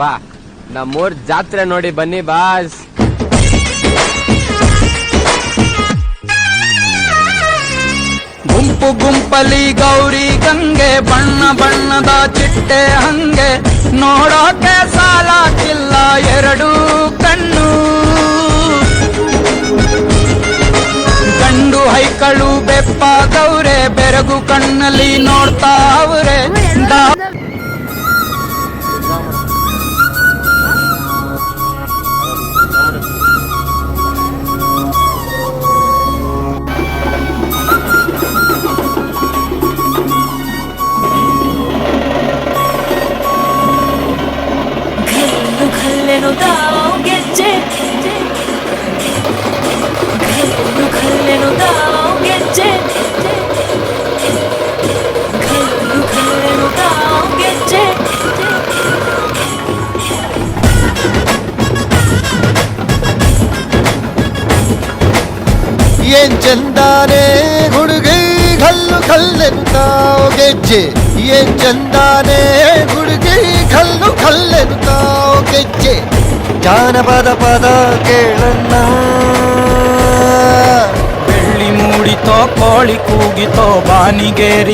ಬಾ. ನಮ್ಮೂರ್ ಜಾತ್ರೆ ನೋಡಿ ಬನ್ನಿ ಬಾಸ್. ಗುಂಪು ಗುಂಪಲಿ ಗೌರಿ ಗಂಗೆ, ಬಣ್ಣ ಬಣ್ಣದ ಚಿಟ್ಟೆ ಹಂಗೆ. ನೋಡೋಕೆ ಸಾಲಾಕಿಲ್ಲ ಎರಡು ಕಣ್ಣು. ಗಂಡು ಹೈಕಳು ಬೆಪ್ಪ ಗೌರೆ, ಬೆರಗು ಕಣ್ಣಲ್ಲಿ ನೋಡ್ತಾ ಅವ್ರೆ. 그대로 나오겠지 그대로 그대로 나오겠지 그대로 그대로 나오겠지 ये चंदा रे उड़ गई खल्लू खल्ले बताओगे जे ये चंदा रे उड़ गई खल्लू खल ಜಾನಪದ ಪದ ಕೇಳಣ್ಣ. ಬೆಳ್ಳಿ ಮೂಡಿತೋ ಕೋಳಿ ಕೂಗಿತೋ ಬಾನಿಗೇರಿ